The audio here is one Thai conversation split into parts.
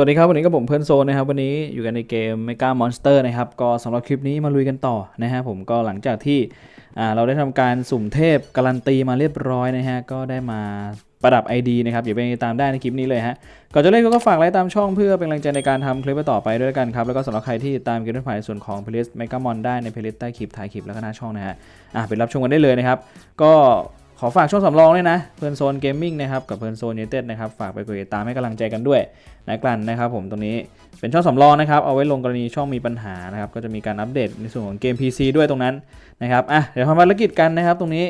สวัสดีครับ วันนี้ก็ผมเพื่อนโซนนะครับ วันนี้อยู่กันในเกม Mega Monster นะครับ ก็สำหรับคลิปนี้มาลุยกันต่อนะฮะผมก็หลังจากที่เราได้ทำการสุ่มเทพการันตีมาเรียบร้อยนะฮะ ก็ได้มาประดับ ID นะครับอย่าไปตามได้ในคลิปนี้เลยฮะ ก่อนจะเล่นก็ฝากไลค์ตามช่องเพื่อเป็นกำลังใจในการทำคลิปต่อไปด้วยกันครับ แล้วก็สำหรับใครที่ตามเกมผ่านในส่วนของ playlist Mega Mon ได้ใน playlist ใต้คลิปท้ายคลิปแล้วก็หน้าช่องนะฮะอะไปรับชมกันได้เลยนะครับก็ ขอฝากช่องสำรองด้วยนะ เพื่อนโซนเกมมิ่งนะครับกับเพื่อนโซนยูเต็ดนะครับฝากไปกดติดตามให้กำลังใจกันด้วยนะกลั่นนะครับผมตรงนี้เป็นช่องสำรองนะครับเอาไว้ลงกรณีช่องมีปัญหานะครับก็จะมีการอัปเดตในส่วนของเกม PC ด้วยตรงนั้นนะครับอะเดี๋ยวทำภารกิจกันนะครับตรงนี้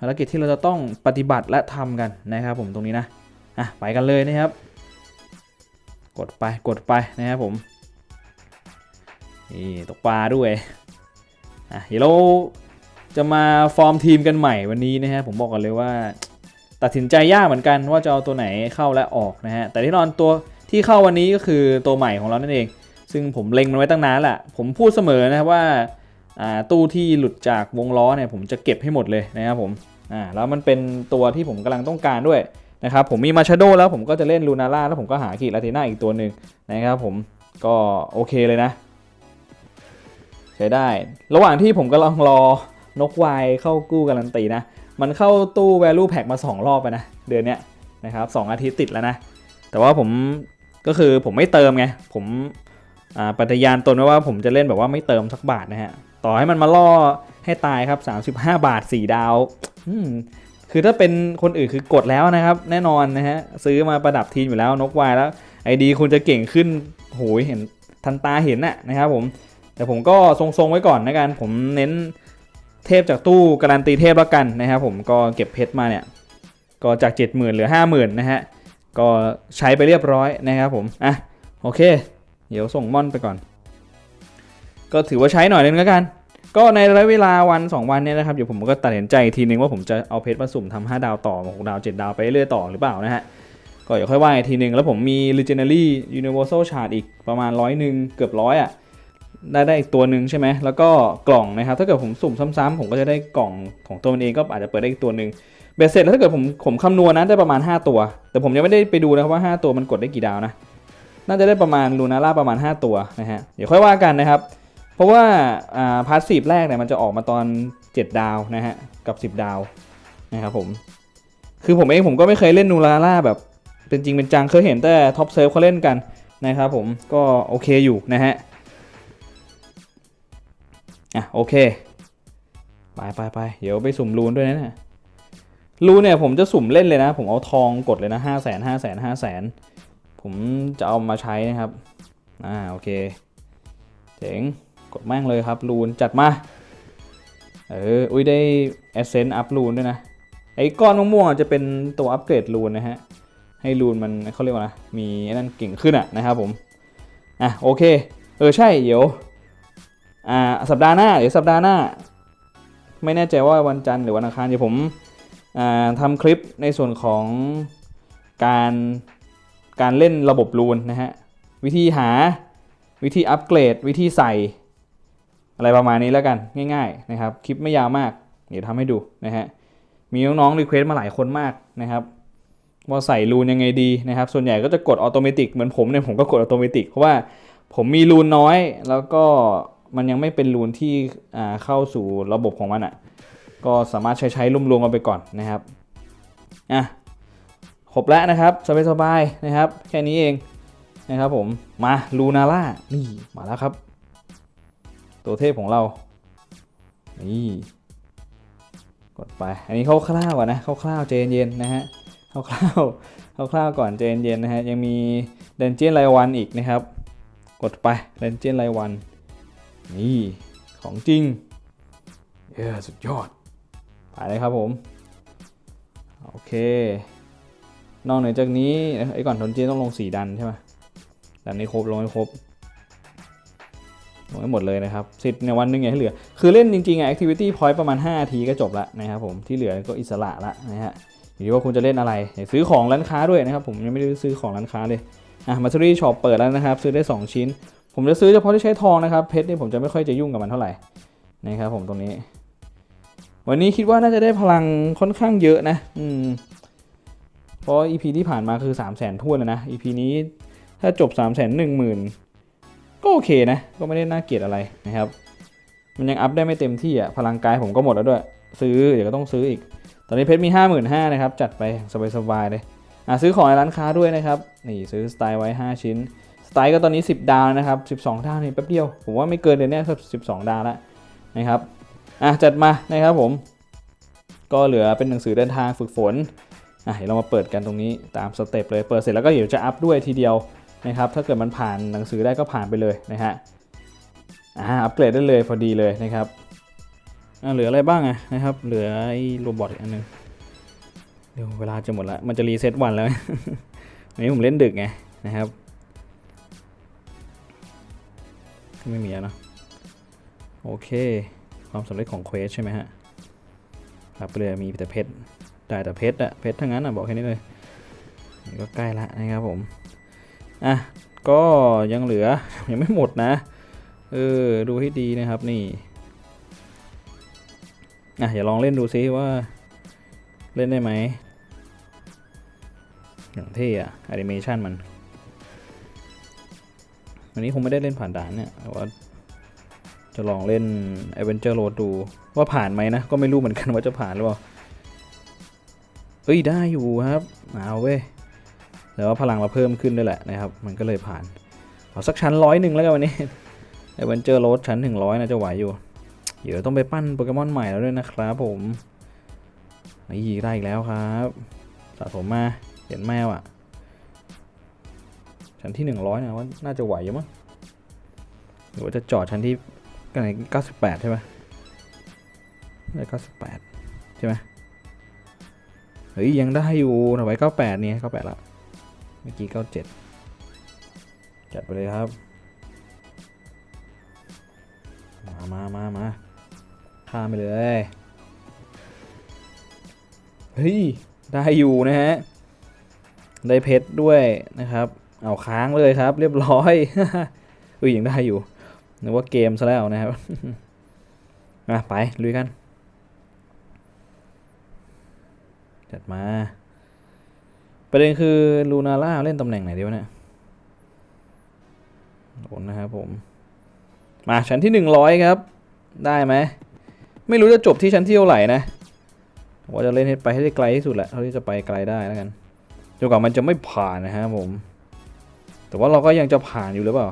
ภารกิจที่เราจะต้องปฏิบัติและทำกันนะครับผมตรงนี้นะอะไปกันเลยนะครับ กดไปกดไปนะครับผมนี่ตกปลาด้วยอะเดี๋ยวเรา จะมาฟอร์มทีมกันใหม่วันนี้นะฮะผมบอกก่อนเลยว่า ตัดสินใจยากเหมือนกันว่าจะเอาตัวไหนเข้าและออกนะฮะแต่ที่นอนตัวที่เข้าวันนี้ก็คือตัวใหม่ของเรานั่นเอง ซึ่งผมเล็งมันไว้ตั้งนานแหละผมพูดเสมอนะครับว่าตู้ที่หลุดจากวงล้อเนี่ยผมจะเก็บให้หมดเลยนะครับผมอ่าแล้วมันเป็นตัวที่ผมกำลังต้องการด้วยนะครับผมมีมาชาโดแล้วผมก็จะเล่นลูนาร่าแล้วผมก็หากีลาติน่าอีกตัวหนึ่งนะครับผมก็โอเคเลยนะใช้ได้ ระหว่างที่ผมกำลังรอ นกวายเข้ากู้การันตีนะ มันเข้าตู้ value pack มา 2 รอบไปนะ เดือนเนี้ยนะครับสองอาทิตย์ติดแล้วนะ แต่ว่าผมก็คือผมไม่เติมไง ผมอ่าปฏิญาณตนไว้ว่าผมจะเล่นแบบว่าไม่เติมสักบาทนะฮะ ต่อให้มันมาล่อให้ตายครับ 35 บาท 4 ดาวคือถ้าเป็นคนอื่นคือกดแล้วนะครับ แน่นอนนะฮะซื้อมาประดับทีมอยู่แล้วนกวายแล้วไอดีคุณจะเก่งขึ้นโหยเห็นทันตาเห็นน่ะนะครับผมแต่ผมก็ทรงๆไว้ก่อนนะกันผมเน้น เทพจากตู้การันตีเทพแล้วกันนะครับผมก็เก็บเพชรมาเนี่ยก็จาก 70,000เหลือ 50,000นะฮะก็ใช้ไปเรียบร้อยนะครับผมอะโอเค เดี๋ยวส่งม่อนไปก่อน ก็ถือว่าใช้หน่อยนึงแล้วกัน ก็ในระยะเวลาวัน 2 วันเนี่ยนะครับเดี๋ยวผมก็ตัดสินใจอีกทีนึงว่าผมจะเอาเพชรมาสุ่มทำ5ดาวต่อ6ดาว 7 ดาวไปเรื่อยต่อหรือเปล่านะฮะก็เดี๋ยวค่อยว่าอีกทีนึงแล้วผมมี Legendary Universal Shard อีกประมาณร้อยหนึ่งเกือบร้อยอะ ได้ได้อีกตัวหนึ่งใช่ไหมแล้วก็กล่องนะครับ ถ้าเกิดผมสุ่มซ้ำๆผมก็จะได้กล่องของตัวมันเองก็อาจจะเปิดได้อีกตัวหนึ่งเบสเสร็จแล้วถ้าเกิดผมผมคำนวณนะได้ประมาณ 5 ตัว แต่ผมยังไม่ได้ไปดูนะครับว่า 5 ตัวมันกดได้กี่ดาวนะ น่าจะได้ประมาณลูนาร่าประมาณ 5 ตัวนะฮะ เดี๋ยวค่อยว่ากันนะครับ เพราะว่าอ่าพาร์ทสีแรกเนี่ยมันจะออกมาตอน 7 ดาวนะฮะกับ 10 ดาวนะครับผม คือผมเองผมก็ไม่เคยเล่นนูราร่าแบบเป็นจริงเป็นจังเคยเห็นแต่ท็อปเซิร์ฟเขาเล่นกันนะครับผมก็โอเคอยู่นะฮะ อะโอเค ไปไปไปเดี๋ยวไปสุ่มรูนด้วยนะเนี่ยรูนเนี่ยผมจะสุ่มเล่นเลยนะ ผมเอาทองกดเลยนะห้าแสนห้าแสนห้าแสนผมจะเอามาใช้นะครับ อ่าโอเค เจ๋ง กดแม่งเลยครับรูนจัดมา เออ อุ้ยได้เอเซนต์อัพรูนด้วยนะ ไอ้ก้อนม่วงๆจะเป็นตัวอัปเกรดรูนนะฮะ ให้รูนมันเขาเรียกว่านะมีนั่นเก่งขึ้นอะนะครับผม อะโอเค เออใช่เดี๋ยว อ่าสัปดาห์หน้าเดี๋ยวสัปดาห์หน้า ไม่แน่ใจว่าวันจันทร์หรือวันอังคารเดี๋ยวผมอ่าทำคลิปในส่วนของการการเล่นระบบรูนนะฮะวิธีหาวิธีอัปเกรด วิธีใส่ อะไรประมาณนี้แล้วกันง่ายๆนะครับคลิปไม่ยาวมาก เดี๋ยวทำให้ดูนะฮะมีน้องๆรีเควสต์มาหลายคนมากนะครับว่าใส่รูนยังไงดีนะครับ ส่วนใหญ่ก็จะกดออโตเมติกเหมือนผมเนี่ยผมก็กดออโตเมติกเพราะว่าผมมีรูนน้อยแล้วก็ มันยังไม่เป็นรูนที่เข้าสู่ระบบของมันอะ่ะก็สามารถใช้ใช้รวมๆกันไปก่อนนะครับอะครบแล้วนะครับสบายๆนะครับ แค่นี้เองนะครับผมมาลูนาร่านี่มาแล้วครับ ตัวเทพของเรา นี่กดไป อันนี้คร่าวๆก่อนนะคร่าวๆเจนเย็นนะฮะคร่าวๆคร่าวๆก่อนเจนเย็นนะฮะยังมีเดนเจียนรายวันอีกนะครับ กดไปเดนเจียนรายวัน นี่ของจริงเย้สุดยอด ไปเลยครับผม โอเค นอกเหนือจากนี้ไอ้ก่อนทนเจนต้องลง 4 ดันใช่ไหมดันนี้ครบลงให้ครบลงให้หมดเลยนะครับสิทธิ์ในวันหนึงอย่างที่เหลือ คือเล่นจริงๆอะ activity point ประมาณ5นาทีก็จบละนะครับผมที่เหลือก็อิสระละนะฮะอยู่ที่ว่าคุณจะเล่นอะไรซื้อของร้านค้าด้วยนะครับ ผมยังไม่ได้ซื้อของร้านค้าเลยอะมาซูรี่ช็อปเปิดแล้วนะครับ ซื้อได้ 2 ชิ้น ผมจะซื้อเฉพาะที่ใช้ทองนะครับ เพชรนี่ผมจะไม่ค่อยจะยุ่งกับมันเท่าไหร่นะครับผมตรงนี้ วันนี้คิดว่าน่าจะได้พลังค่อนข้างเยอะนะ อืมเพราะ EP ที่ผ่านมาคือ 3 0 0 0 0 0ทั่วนแล้วนะ EP นี้ถ้าจบ3ามแสนหนึ่งหมื่นก็โอเคนะ ก็ไม่ได้น่าเกลียดอะไรนะครับ มันยังอัพได้ไม่เต็มที่อะพลังกายผมก็หมดแล้วด้วย ซื้อเดี๋ยวก็ต้องซื้ออีก ตอนนี้เพชรมี 5 5 0 0 0นะครับ จัดไปสบายๆเลยอะซื้อของในร้านค้าด้วยนะครับ นี่ซื้อสไตล์ไว้ 5 ชิ้น สไตล์ก็ตอนนี้ 10 ดาวนะครับ 12 ดาวนี่แป๊บเดียว ผมว่าไม่เกินเดือนนี้ย12ดาวแล้วนะครับอะจัดมานะครับผม ก็เหลือเป็นหนังสือเดินทางฝึกฝนอะเดี๋ยวเรามาเปิดกันตรงนี้ตามสเต็ปเลยเปิดเสร็จแล้วก็เดี๋ยวจะอัพด้วยทีเดียวนะครับถ้าเกิดมันผ่านหนังสือได้ก็ผ่านไปเลยนะฮะอ่าอัปเกรดได้เลยพอดีเลยนะครับอ่าเหลืออะไรบ้างอะนะครับ เหลือไอ้โรบอทอีกอันหนึงเดี๋ยวเวลาจะหมดล้วมันจะรีเซ็ตวันแล้ววันนี้ผมเล่นดึกไงนะครับ ไม่มีแล้วนะโอเค ความสำเร็จของเควสใช่ไหมฮะรับไปเลยมีแต่เพชรได้แต่เพชรอะเพชรทั้งนั้นอะบอกแค่นี้เลยก็ใกล้ละนะครับผมอะก็ยังเหลือยังไม่หมดนะเออดูให้ดีนะครับนี่อะอย่าลองเล่นดูซิว่าเล่นได้ไหมอย่างเท่อะแอนิเมชันมัน วันนี้คงไม่ได้เล่นผ่านด่านเนี่ยแต่ว่าจะลองเล่น Adventure Road ดูว่าผ่านไหมนะ ก็ไม่รู้เหมือนกันว่าจะผ่านหรือเปล่า เอ้ยได้อยู่ครับ เอาเว้ยแต่ว่าพลังเราเพิ่มขึ้นด้วยแหละนะครับ มันก็เลยผ่านเอสักชั้นร้อยหนึ่งแล้วกันวันนี้ Adventure Road ชั้นถึงร้อยนะจะไหวอยู่ เดี๋ยวต้องไปปั้นโปเกมอนใหม่แล้วด้วยนะครับผมนี่ได้อีกแล้วครับ สะสมมาเห็นแมวอะ ชั้นที่ 100นะว่าน่าจะไหวอยู่มั้งหรือว่าจะจอดชั้นที่กันไหน98 ใช่ไหมได้98 ใช่ไหมเฮ้ยยังได้อยู่ถอย98 เนี่ย 98 ละเมื่อกี้ 97 จัดไปเลยครับ มามามามาข้ามไปเลย เฮ้ย ได้อยู่นะฮะ ได้เพชรด้วยนะครับ เอาค้างเลยครับ เรียบร้อยอุ้ยยังได้อยู่นึกว่าเกมซะแล้วนะครับมาไปลุยกัน จัดมา ประเด็นคือลูนาร่าเล่นตำแหน่งไหนดีวะเนี่ยโดนนะครับผม มาชั้นที่100ครับ ได้ไหม ไม่รู้จะจบที่ชั้นที่เท่าไหร่นะ ว่าจะเล่นให้ไปให้ได้ไกลที่สุดแหละเท่าที่จะไปไกลได้แล้วกันจนกว่ามันจะไม่ผ่านนะฮะผม แต่ว่าเราก็ยังจะผ่านอยู่หรือเปล่า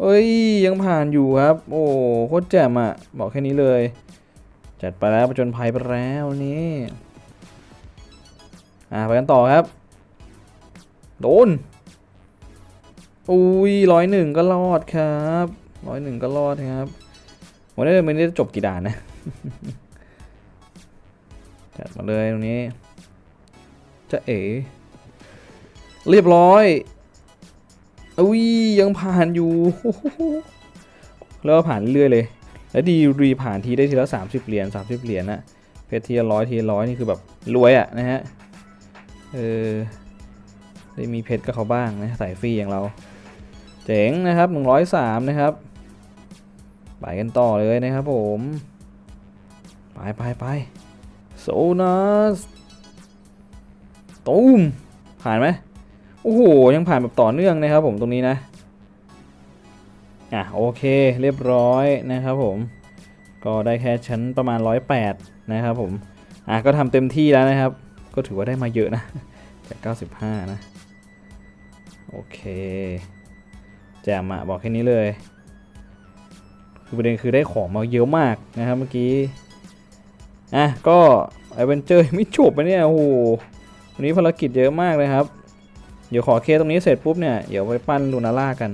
เอ้ยยังผ่านอยู่ครับ โอ้โคตรแจ่มอะบอกแค่นี้เลย จัดไปแล้วประจนภัยไปแล้วนี่อ่าไปกันต่อครับ โดนอุ้ยร้อยหนึ่งก็รอดครับร้อยหนึ่งก็รอดครับวันนี้มันได้จบกี่ด่านนะจัดมาเลยตรงนี้จะเอ๋เรียบร้อย อุ้ยยังผ่านอยู่ แล้วผ่านเรื่อยเลย แล้วดีรีผ่านทีได้ทีละ 30 เหรียญ30 เหรียญนะเพชรทีละร้อยทีละร้อยนี่คือแบบรวยอะนะฮะ เออ ได้มีเพชรกับเขาบ้างนะสายฟรีอย่างเรา เจ๋งนะครับ 103 นะครับไปกันต่อเลยนะครับผม ไปไปไปโซนัสตูมผ่านไหม โอ้โห ยังผ่านแบบต่อเนื่องนะครับผมตรงนี้นะ อะโอเคเรียบร้อยนะครับผม ก็ได้แค่ชั้นประมาณ 108 นะครับผม อะก็ทำเต็มที่แล้วนะครับ ก็ถือว่าได้มาเยอะนะจาก95 นะ โอเคแจมอะบอกแค่นี้เลย คือประเด็นคือได้ของมาเยอะมากนะครับเมื่อกี้ อะก็ไอเวนเจอร์ไม่จบไปเนี่ยโอ้โหวันนี้ภารกิจเยอะมากเลยครับ เดี๋ยวขอเคตรงนี้เสร็จปุ๊บเนี่ย เดี๋ยวไปปั้นลูนาร่ากัน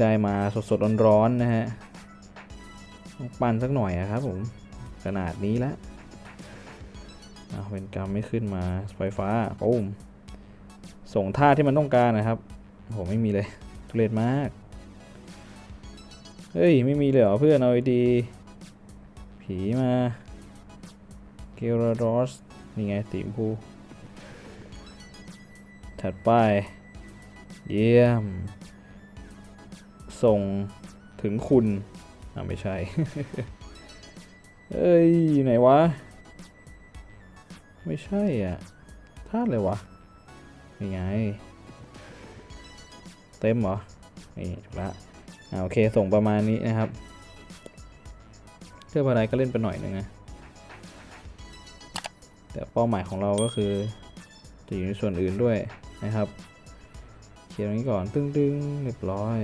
ได้มาสดๆร้อนๆนะฮะปั้นสักหน่อยอะครับผมขนาดนี้แล้วเอาเป็นกรรมไม่ขึ้นมาไฟฟ้าปุ้มส่งท่าที่มันต้องการนะครับผมไม่มีเลยทุเรศมากเฮ้ย ไม่มีเลยเหรอเพื่อนเอาดี ผีมาเกลรอสนี่ไงตีมพู ถัดไป เยี่ยม ส่งถึงคุณ อ่าไม่ใช่ เอ้ย ไหนวะ ไม่ใช่อะท่าเลยวะนี่ไง เต็มเหรอ นี่ถูกละอ่าโอเค ส่งประมาณนี้นะครับเทือกอะไรก็เล่นไปหน่อยหนึงนะ แต่เป้าหมายของเราก็คือ จะอยู่ในส่วนอื่นด้วย นะครับเคลียร์ตรงนี้ก่อนตึ้งต้งๆเรียบร้อย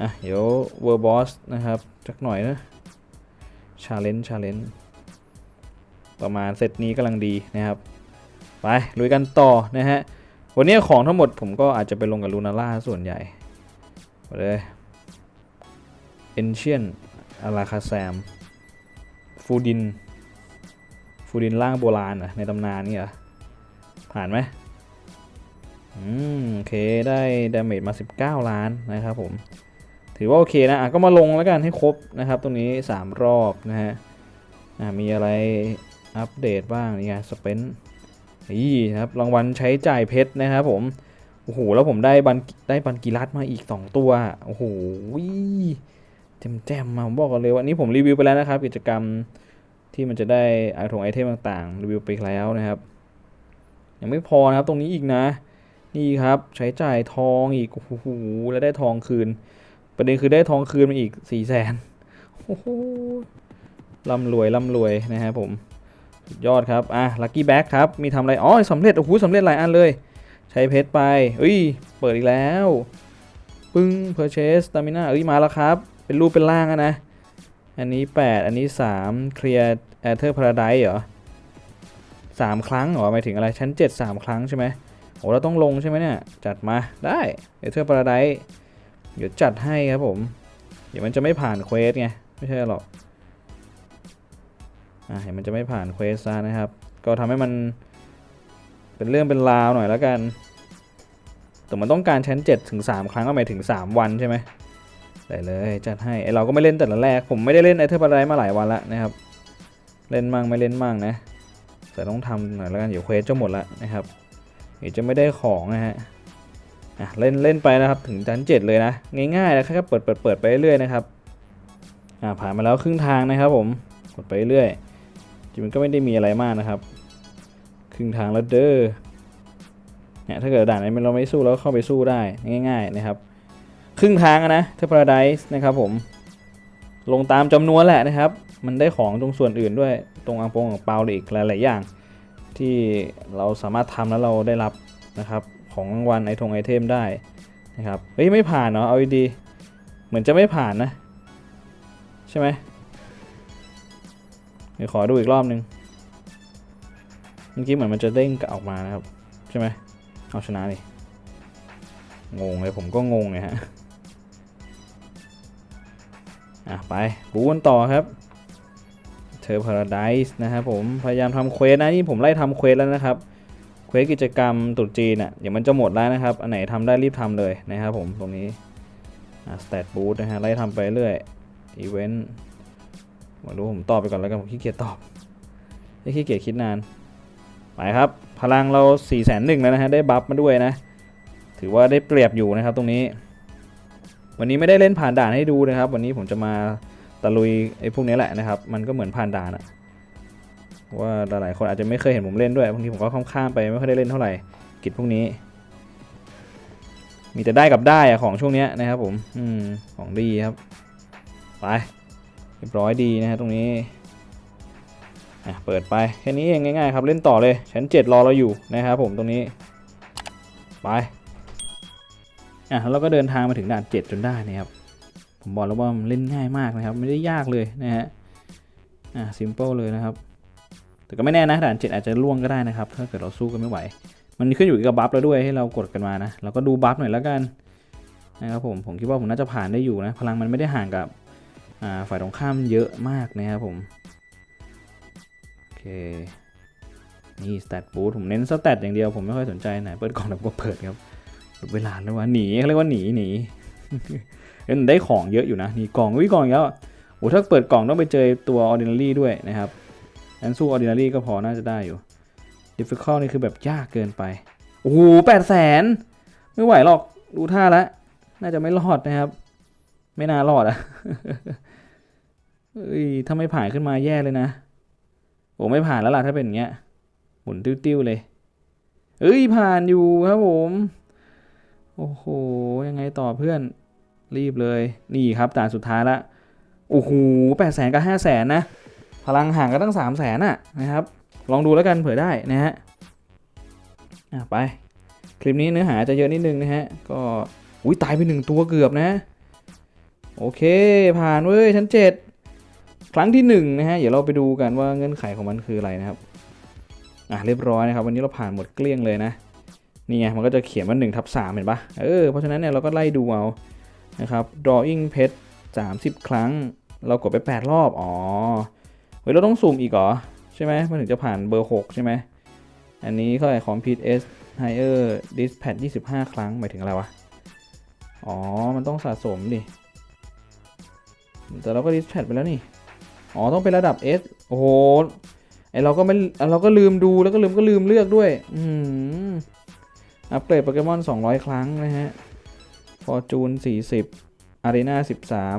อะเดี๋ยวเวอร์บอสนะครับจักหน่อยนะชาเลนจ์ชาเลนจ์ประมาณเซตนี้กำลังดีนะครับ ไปลุยกันต่อนะฮะวันนี้ของทั้งหมดผมก็อาจจะไปลงกับลูนาร่าส่วนใหญ่ไปเลยเอนเชียนอาราคาแซมฟูดินฟูดินล่างโบราณเหรอในตำนานนี่เหรอผ่านไหม อืมโอเคได้ดาเมจมา 19 ล้านนะครับผม ถือว่าโอเคนะะก็มาลงแล้วกันให้ครบนะครับ ตรงนี้ 3 รอบนะฮะอะมีอะไรอัปเดตบ้างนี่ไงสเปนนี่ครับรางวัลใช้จ่ายเพชรนะครับผมโอ้โหแล้วผมได้บันได้บันกีรัตมาอีก 2 ตัวโอ้โหแจมแจมๆมาผมบอกกันเลยว่านี้ผมรีวิวไปแล้วนะครับ กิจกรรมที่มันจะได้ไอทงไอเทมต่างๆ รีวิวไปแล้วนะครับ ยังไม่พอนะครับตรงนี้อีกนะ นี่ครับใช้จ่ายทองอีก โอ้โห แล้วได้ทองคืน ประเด็นคือได้ทองคืนมาอีก4ี่แสนโอ้โหร่ำรวยร่ำรวยนะครับผมยอดครับ อะ ลัคกี้แบ็กครับ มีทำอะไร อ๋อสำเร็จ โอ้โหสำเร็จหลายอันเลย ใช้เพชรไปเอ้ย เปิดอีกแล้ว ปึ้ง purchase stamina เอ้ย มาแล้วครับ เป็นรูปเป็นร่างอะนะ อันนี้ 8 อันนี้ 3 clear ether paradise เหรอสามครั้งเหรอหมายถึงอะไร ชั้น 7 3 ครั้งใช่ไหม โอ้เราต้องลงใช่ไหมเนี่ย จัดมาได้ ether paradise เดี๋ยวจัดให้ครับผม เดี๋ยวมันจะไม่ผ่านเควสไง ไม่ใช่หรอกอะเห็นมันจะไม่ผ่านเควสซะนะครับ ก็ทำให้มันเป็นเรื่องเป็นราวหน่อยแล้วกัน แต่มันต้องการชั้น7ถึง3ครั้งก็หมายถึง 3 วันใช่ไหมได้เลยจัดให้ไอเราก็ไม่เล่นแต่ละแรก ผมไม่ได้เล่นไอเทอร์บาร์มาหลายวันละนะครับ เล่นมั่งไม่เล่นมั่งนะแต่ต้องทำหน่อยแล้วกันเดี๋ยวเควสจะหมดละนะครับ เดี๋ยวจะไม่ได้ของนะฮะอะเล่นเล่นไปนะครับถึงชั้น7เลยนะง่ายๆนะแค่เปิดเปิดเปิดไปเรื่อยๆนะครับอ่าผ่านมาแล้วครึ่งทางนะครับผมกดไปเรื่อยจริงมันก็ไม่ได้มีอะไรมากนะครับครึ่งทางแล้วเด้อเนี่ยถ้าเกิดด่านไหนเราไม่สู้เราก็เข้าไปสู้ได้ง่าย ๆนะครับ ครึ่งทางอะนะเทพ Paradise นะครับผมลงตามจำนวนแหละนะครับ มันได้ของตรงส่วนอื่นด้วยตรงอังโปงของเปาเลยอีกหลายๆอย่าง ที่เราสามารถทำแล้วเราได้รับนะครับของรางวัลไอทงไอเทมได้นะครับเฮ้ยไม่ผ่านเนาะเอาดีเหมือนจะไม่ผ่านนะ ใช่ไหมเดี๋ยวขอดูอีกรอบนึงเมื่อกี้เหมือนมันจะเด้งกออกมานะครับ ใช่ไหมเอาชนะดิงงเลยผมก็งงไงฮะอะไปบูนต่อครับ เธอพาราไดส์นะครับผมพยายามทำเควสนะนี่ผมไล่ทำเควสแล้วนะครับเควสกิจกรรมตรุษจีนอะเดี๋ยวมันจะหมดแล้วนะครับ อันไหนทำได้รีบทำเลยนะครับผมตรงนี้สเตตบูธนะฮะไล่ทำไปเรื่อยอีเวนต์มาดูผมตอบไปก่อนแล้วกันผมขี้เกียจตอบไม่ขี้เกียจคิดนานไปครับ พลังเรา4ี่แสนหนึ่งแล้วนะฮะได้บัฟมาด้วยนะ ถือว่าได้เปรียบอยู่นะครับตรงนี้ วันนี้ไม่ได้เล่นผ่านด่านให้ดูนะครับ วันนี้ผมจะมา ตะลุยไอ้พวกนี้แหละนะครับ มันก็เหมือนผ่านด่านอะว่าหลายๆคนอาจจะไม่เคยเห็นผมเล่นด้วยบางทีผมก็ข้ามๆไปไม่ค่อยได้เล่นเท่าไหร่กิจพวกนี้ มีแต่ได้กับได้อะของช่วงเนี้ยนะครับผมอืมของดีครับไปเรียบร้อยดีนะฮะตรงนี้อะเปิดไปแค่นี้เองง่ายๆครับเล่นต่อเลยชั้น7รอเราอยู่นะครับผมตรงนี้ไปอะแล้วเราก็เดินทางมาถึงด่าน 7 จนได้นะครับ ผมบอกแล้วว่ามันเล่นง่ายมากนะครับ ไม่ได้ยากเลยนะฮะ อะซิมเปิลเลยนะครับ แต่ก็ไม่แน่นะด่าน7อาจจะล่วงก็ได้นะครับ ถ้าเกิดเราสู้กันไม่ไหว มันขึ้นอยู่กับบัฟแล้วด้วยให้เรากดกันมานะ เราก็ดูบัฟหน่อยแล้วกันนะครับผม ผมคิดว่าผมน่าจะผ่านได้อยู่นะ พลังมันไม่ได้ห่างกับอ่าฝ่ายตรงข้ามเยอะมากนะครับผม โอเค นี่ส t ต t บูทผมเน้นส t ต t อย่างเดียว ผมไม่ค่อยสนใจไหนเปิดกล่องแบบก็เปิดครับ เวลาแล้วว่าหนีเขาเรียกว่าหนีหนี เอ็นได้ของเยอะอยู่นะนี่กล่องวิกล่องแล้วโอ้ถ้าเปิดกล่องต้องไปเจอตัว ordinary ด้วยนะครับงั้นสู้ ordinary ก็พอน่าจะได้อยู่ difficult นี่คือแบบยากเกินไปโอ้โหแปดแสนไม่ไหวหรอกดูท่าแล้วน่าจะไม่รอดนะครับ ไม่น่ารอดอะเอ้ยถ้าไม่ผ่านขึ้นมาแย่เลยนะโอ้ไม่ผ่านแล้วล่ะถ้าเป็นอย่างเงี้ยหมุนติ้วๆเลยเอ้ยผ่านอยู่ครับผม โอ้โหยังไงต่อเพื่อน รีบเลย นี่ครับด่านสุดท้ายละโอ้โหแปดแสนกับห้าแสนนะ พลังห่างกันตั้งสามแสนอะนะครับ ลองดูแล้วกันเผื่อได้นะฮะอะไป คลิปนี้เนื้อหาจะเยอะนิดนึงนะฮะ ก็อุ้ยตายไปหนึ่งตัวเกือบนะ โอเค ผ่านเว้ยชั้นเจ็ดครั้งที่หนึ่งนะฮะ เดี๋ยวเราไปดูกันว่าเงื่อนไขของมันคืออะไรนะครับ อะเรียบร้อยนะครับ วันนี้เราผ่านหมดเกลี้ยงเลยนะ นี่ไงมันก็จะเขียนว่า1ทับ3เห็นปะเออ เพราะฉะนั้นเนี่ยเราก็ไล่ดูเอา นะครับ drawing pet 30 ครั้ง เรากดไป 8 รอบ อ๋อ เฮ้ย เราต้องซูมอีกเหรอ ใช่ไหมมันถึงจะผ่านเบอร์ 6 ใช่ไหม อันนี้เท่าไหร่ complete s higher dispatch 25 ครั้ง หมายถึงอะไรวะ อ๋อ มันต้องสะสมดิ แต่เราก็ dispatch ไปแล้วนี่ อ๋อ ต้องเป็นระดับ S โอ้โห ไอเราก็ไม่ เราก็ลืมดูแล้วก็ลืมก็ลืมเลือกด้วย อืมอัปเกรดโปเกมอน 200 ครั้งนะฮะ Fortune 40 Arena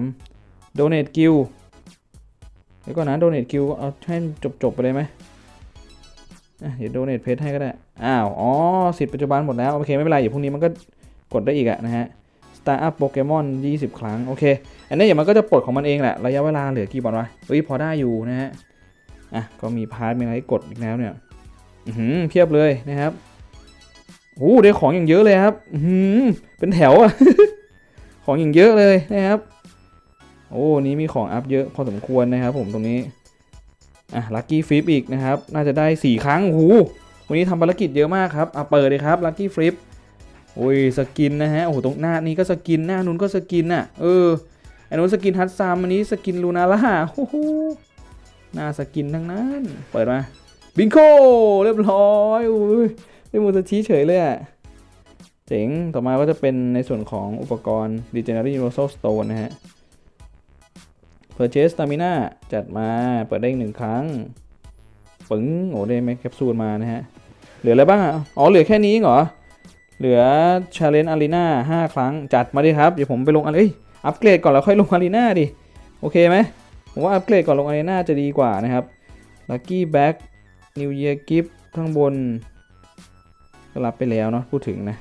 13 Donate Guild เดี๋ยวก่อนนะ Donate Guild เอาให้จบๆไปเลยไหมเดี๋ยว Donate Page ให้ก็ได้ อ้าว อ๋อ สิทธิ์ปัจจุบันหมดแล้ว โอเค ไม่เป็นไรเดี๋ยวพรุ่งนี้มันก็กดได้อีกอะนะฮะ Start Up Pokemon 20 ครั้ง โอเค อันนี้เดี๋ยวมันก็จะปลดของมันเองแหละ ระยะเวลาเหลือกี่วันวะเฮ้ย พอได้อยู่นะฮะ อะ ก็มีพาร์ทมีอะไรให้กดอีกแล้วเนี่ย อือหือเพียบเลยนะครับ โอ้ได้ของอย่างเยอะเลยครับอือหือเป็นแถวอะของอย่างเยอะเลยนะครับ โอ้นี้มีของอัพเยอะพอสมควรนะครับ ผมตรงนี้อะลัคกี้ฟลิปอีกนะครับ น่าจะได้ 4 ครั้งโอ้โหวันนี้ทำภารกิจเยอะมากครับอะเปิดเลยครับลัคกี้ฟลิปโอ้ยสกินนะฮะโอ้โหตรงหน้านี้ก็สกินหน้านู้นก็สกินน่ะเอออันนู้นสกินฮัตซามอันนี้สกินลูนาล่าโอ้โหหน้าสกินทั้งนั้น เปิดมาบิงโกเรียบร้อยอุ้ย ได้มูสชี้เฉยเลยอะเจ๋ง ต่อมาก็จะเป็นในส่วนของอุปกรณ์ Legendary Universal Stone นะฮะ Purchase Stamina จัดมาเปิดได้อีกหนึ่งครั้ง ปึ้งโอ้ได้แมแคปซูลมานะฮะ เหลืออะไรบ้างอะ อ๋อ เหลือแค่นี้เหรอ เหลือ Challenge Arena 5 ครั้ง จัดมาดิครับ เดี๋ยวผมไปลงอะไรเอ้ย อัปเกรดก่อนแล้วค่อยลง Arena ดิ โอเคไหม ผมว่าอัปเกรดก่อนลง Arena จะดีกว่านะครับ Lucky Bag New Year Gift ข้างบน ก็รับไปแล้วเนาะพูดถึงนะ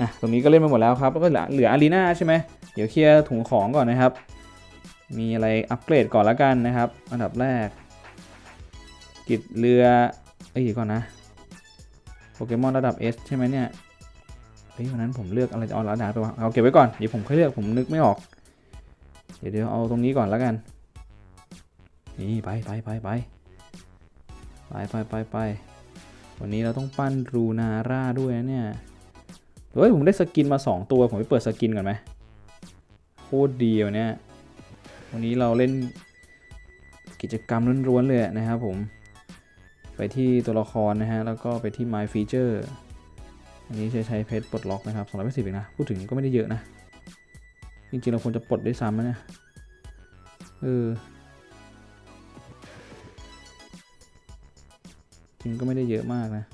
อะตรงนี้ก็เล่นไปหมดแล้วครับแล้วก็เหลืออ Arena ใช่ไหมเดี๋ยวเคลียร์ถุงของก่อนนะครับ มีอะไรอัปเกรดก่อนละกันนะครับ อันดับแรก กิจเรือเอ้ยก่อนนะโปเกมอนระดับ S ใช่ไหมเนี่ยเฮ้ยวันนั้นผมเลือกอะไรออนไลน์ไปวะเอาเก็บไว้ก่อนเดี๋ยวผมค่อยเลือกผมนึกไม่ออก เดี๋ยวเดี๋ยวเอาตรงนี้ก่อนละกัน นี่ไปไปไปไปไปไปไปไป วันนี้เราต้องปั้นรูนาร่าด้วยนะเนี่ยเฮ้ยผมได้สกินมา 2 ตัว ผมไปเปิดสกินก่อนไหมโคตรดีวันเนี้ยวันนี้เราเล่นกิจกรรมล้วนๆเลยนะครับผม ไปที่ตัวละครนะฮะ แล้วก็ไปที่ My Feature อันนี้ใช้ใช้เพชรปลดล็อกนะครับ280เองนะ พูดถึงก็ไม่ได้เยอะนะ จริงๆ เราควรจะปลดได้ซ้ำนะเนี่ยเออ จริงก็ไม่ได้เยอะมากนะ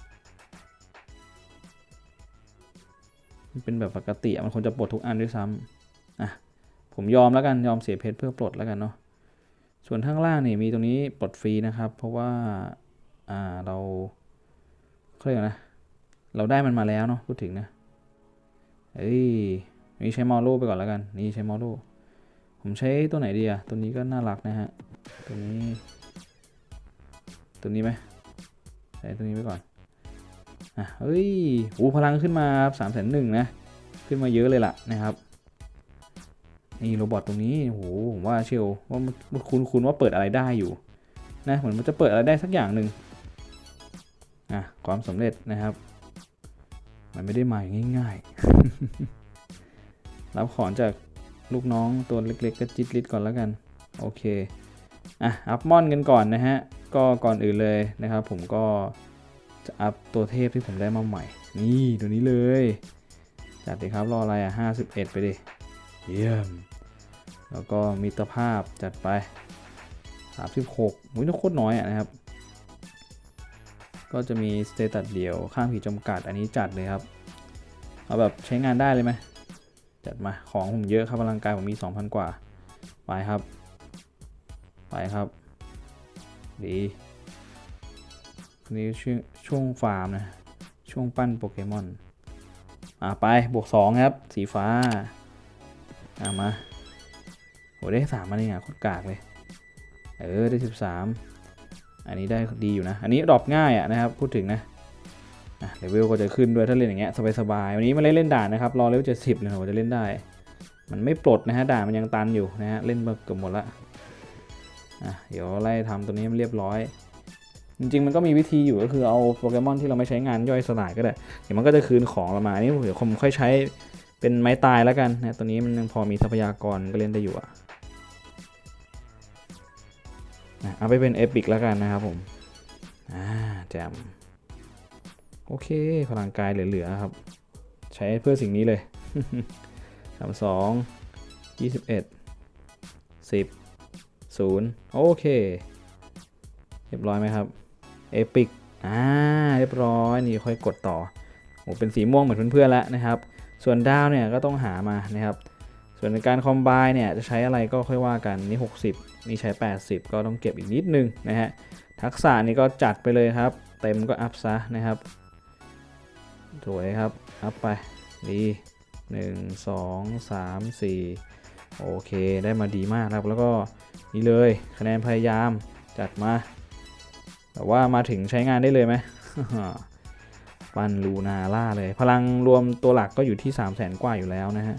มันเป็นแบบปกติมันควรจะปลดทุกอันด้วยซ้ำอะ ผมยอมแล้วกันยอมเสียเพชรเพื่อปลดแล้วกันเนาะ ส่วนข้างล่างนี่มีตรงนี้ปลดฟรีนะครับ เพราะว่า อ่าเราเขาเรียกนะ เราได้มันมาแล้วเนาะพูดถึงนะ เอ้ยนี่ใช้มอลโลไปก่อนแล้วกัน นี่ใช้มอลโลผมใช้ตัวไหนดีอะตัวนี้ก็น่ารักนะฮะ ตัวนี้ ตัวนี้ไหม ช้ตัวนี้ไปก่อนอะเฮ้ยโอ้พลังขึ้นมาสามแสนหนึ่งนะ ขึ้นมาเยอะเลยล่ะนะครับนี่โรบอทตรงนี้โอ้โหผมว่าเชียวว่ามันคุณคุณว่าเปิดอะไรได้อยู่นะเหมือนมันจะเปิดอะไรได้สักอย่างหนึ่งอะความสำเร็จนะครับ มันไม่ได้มาอย่างง่ายๆรับของจากลูกน้องตัวเล็กๆก็จิตลิดก่อนแล้วกัน โอเค อะ อัพมอนกันก่อนนะฮะ ก็ก่อนอื่นเลยนะครับ ผมก็จะอัพตัวเทพที่ผมได้มาใหม่ นี่ตัวนี้เลย จัดดิครับรออะไรอะ51 ไปดิ เยี่ยม แล้วก็มิตรภาพจัดไป 36อุ้ยนี่โคตรน้อยอะนะครับ ก็จะมีสเตตัสเดี่ยวข้ามขีดจำกัดอันนี้จัดเลยครับ เอาแบบใช้งานได้เลยไหมจัดมาของผมเยอะครับพลังกายผมมี 2,000 กว่า ไปครับ ไปครับ ดีนี่ช่วงช่วงฟาร์มนะ ช่วงปั้นโปเกมอนอ่าไปบวกสองครับ สีฟ้าอ่ามาโหได้สามมานี่อะโคตรกากเลย เออ ได้สิบสามอันนี้ได้ดีอยู่นะ อันนี้ดรอปง่ายอะนะครับ พูดถึงนะอะเลเวลก็จะขึ้นด้วยถ้าเล่นอย่างเงี้ยสบายๆวันนี้มาเล่นเล่นด่านนะครับ รอเลเวลเจ็ดสิบเลยผมจะเล่นได้ มันไม่ปลดนะฮะด่านมันยังตันอยู่นะฮะเล่นมาเกือบหมดละ อะเดี๋ยวไล่ทำตัวนี้มันเรียบร้อย จริงๆมันก็มีวิธีอยู่ก็คือเอาโปเกมอนที่เราไม่ใช้งานย่อยสลายก็ได้ เดี๋ยวมันก็จะคืนของเรามาอันนี่เดี๋ยวผมค่อยใช้เป็นไม้ตายแล้วกันนะตัวนี้มันยังพอมีทรัพยากรก็เล่นได้อยู่อะนะเอาไปเป็นเอพิกแล้วกันนะครับผมอ่าแจมโอเค พลังกายเหลือๆครับ ใช้เพื่อสิ่งนี้เลยสามสองยี่สิบเอ็ดสิบ ศูนย์โอเคเรียบร้อยไหมครับเอพิกอ่าเรียบร้อยนี่ค่อยกดต่อโอ้เป็นสีม่วงเหมือนเพื่อนๆแล้วนะครับ ส่วนดาวเนี่ยก็ต้องหามานะครับ ส่วนในการคอมไบเนี่ยจะใช้อะไรก็ค่อยว่ากันนี่ 60 นี่ใช้ 80 ก็ต้องเก็บอีกนิดนึงนะฮะทักษะนี่ก็จัดไปเลยครับ เต็มก็อัพซะนะครับสวยครับ อัพไปดี 1 2 3 4 โอเคได้มาดีมากครับ แล้วก็นี่เลยคะแนนพยายามจัดมา แต่ว่ามาถึงใช้งานได้เลยไหมปันลูนาล่าเลย พลังรวมตัวหลักก็อยู่ที่ 3 0 0แสนกว่าอยู่แล้วนะฮะ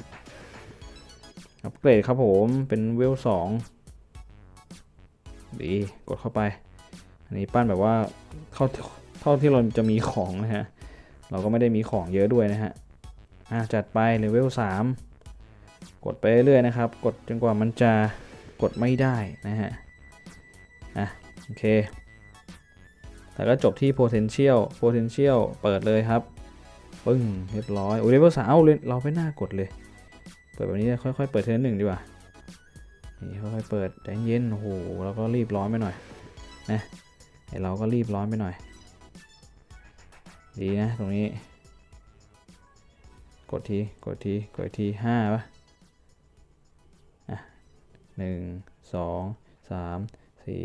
อัปเกรดครับผมเป็นเวลสองดีกดเข้าไป อันนี้ปั้นแบบว่าเท่าเท่าที่เราจะมีของนะฮะ เราก็ไม่ได้มีของเยอะด้วยนะฮะ อะจัดไปเลเวล3 กดไปเรื่อยๆนะครับ กดจนกว่ามันจะกดไม่ได้นะฮะ อะ โอเค แล้วก็จบที่ potential potential เปิดเลยครับ ปึ้ง เรียบร้อย โอ้เลเวลสามเลยเราไม่น่ากดเลย เปิดแบบนี้ค่อยๆ เปิดเทอร์หนึ่งดีกว่า นี่ค่อยๆ เปิดใจเย็นโอ้โหแล้วก็รีบร้อนไปหน่อย นะไอเราก็รีบร้อนไปหน่อย ดีนะตรงนี้ กดที กดที กดทีห้าป่ะ หนึ่งสองสามสี่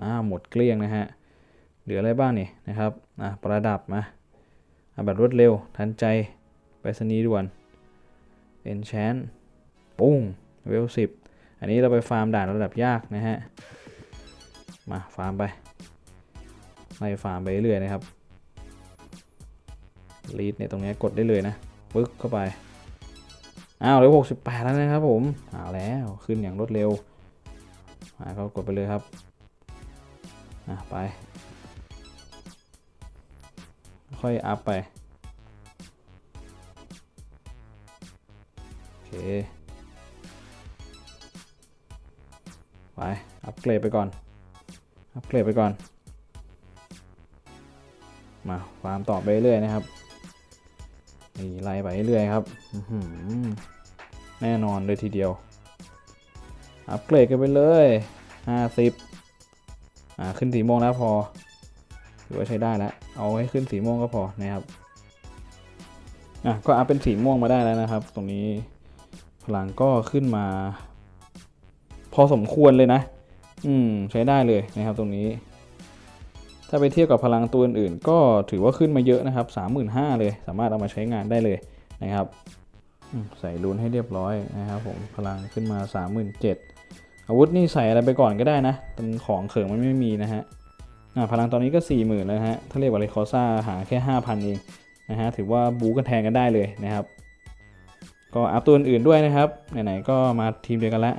อ่าหมดเกลี้ยงนะฮะ เหลืออะไรบ้างนี่นะครับอะประดับมาอะแบบรวดเร็ว ทันใจ ไปสนีด่วนเป็นแชนปุ้งเวลสิบอันนี้เราไปฟาร์มด่านระดับยากนะฮะ มาฟาร์มไปไล่ฟาร์มไปเรื่อยนะครับลีดเนี่ยตรงนี้กดได้เลยนะปึ๊กเข้าไป อ้าวเหลือหกสิบแปดแล้วนะครับผมเอาแล้วขึ้นอย่างรวดเร็วมาก็กดไปเลยครับอะไป ค่อยอัพไปโอเคไปอัพเกรดไปก่อนอัพเกรดไปก่อนมาฟาร์มต่อไปเรื่อยนะครับ นี่ไล่ไปเรื่อยครับแน่นอนเลยทีเดียว อัพเกรดกันไปเลย 50 อ่า ขึ้นสีม่วงแล้วพอถือว่าใช้ได้แล้ว เอาให้ขึ้นสีม่วงก็พอนะครับ อะ ก็อัพเป็นสีม่วงมาได้แล้วนะครับ ตรงนี้พลังก็ขึ้นมา พอสมควรเลยนะ อืม ใช้ได้เลยนะครับตรงนี้ ถ้าไปเทียบกับพลังตัวอื่นๆ ก็ถือว่าขึ้นมาเยอะนะครับ 35,000 เลย สามารถเอามาใช้งานได้เลยนะครับใส่รูนให้เรียบร้อยนะครับผมพลังขึ้นมา 37,000 อาวุธนี่ใส่อะไรไปก่อนก็ได้นะเป็นของเขิงมันไม่มีนะฮะอ่าพลังตอนนี้ก็ 40,000 แล้วนะฮะ ถ้าเรียกว่าเรคอซ่าหาแค่ 5,000 เองนะฮะ ถือว่าบูกันแทนกันได้เลยนะครับ ก็อัพตัวอื่นๆด้วยนะครับ ไหนๆ ก็มาทีมเดียวกันล้ว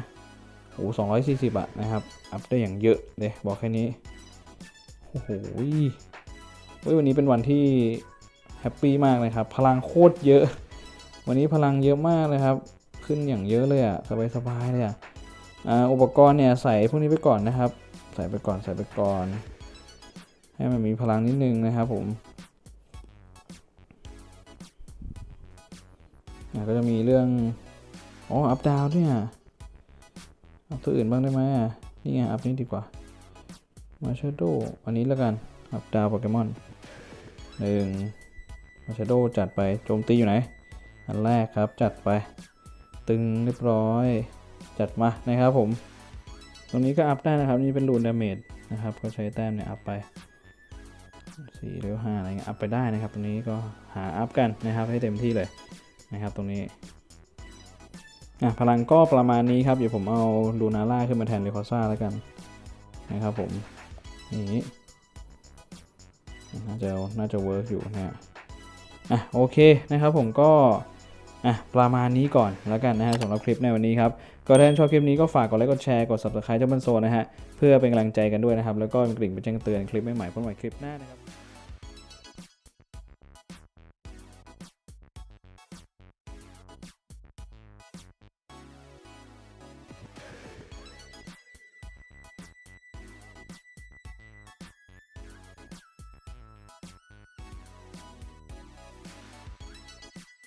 โอ้สองร้อยสี่สิบอะนะครับ อัพได้อย่างเยอะเลยบอกแค่นี้ อ้โหเฮ้ยวันนี้เป็นวันที่แฮปปี้มากเลยครับ พลังโคตรเยอะ วันนี้พลังเยอะมากเลยครับ ขึ้นอย่างเยอะเลยอะสบายๆเลยอะอ่าอุปกรณ์เนี่ยใส่พวกนี้ไปก่อนนะครับ ใส่ไปก่อนใส่ไปก่อน ให้มันมีพลังนิดนึงนะครับผมอะก็จะมีเรื่อง อ๋อ อัพดาวด้วยอะ อัพตัวอื่นบ้างได้ไหมอะนี่ไง อัพนี้ดีกว่า มาชาโดอันนี้แล้วกันอัพดาวโปเกมอนหนึ่งมาชาโดจัดไปโจมตีอยู่ไหน อันแรกครับจัดไป ตึงเรียบร้อย จัดมานะครับผม ตรงนี้ก็อัพได้นะครับ นี่เป็นรูนดาเมจนะครับ ก็ใช้แต้มเนี่ยอัพไปสี่เลเวลห้าอะไรเงี้ยอัพไปได้นะครับ ตรงนี้ก็หาอัพกันนะครับให้เต็มที่เลยนะครับ ตรงนี้อะพลังก็ประมาณนี้ครับเดี๋ยวผมเอาลูนาร่าขึ้นมาแทนเรคอซ่าแล้วกันนะครับผม นี้น่าจะน่าจะเวิร์กอยู่นะฮะอะโอเคนะครับผมก็อะประมาณนี้ก่อนแล้วกันนะฮะสำหรับคลิปในวันนี้ครับก็ถ้าท่านชอบคลิปนี้ก็ฝากกดไลค์กดแชร์กด subscribe เจ้าบันโซนะฮะเพื่อเป็นกำลังใจกันด้วยนะครับแล้วก็กดกริ่งไปแจ้งเตือนคลิปใหม่ๆเพื่อใหม่คลิปหน้านะครับ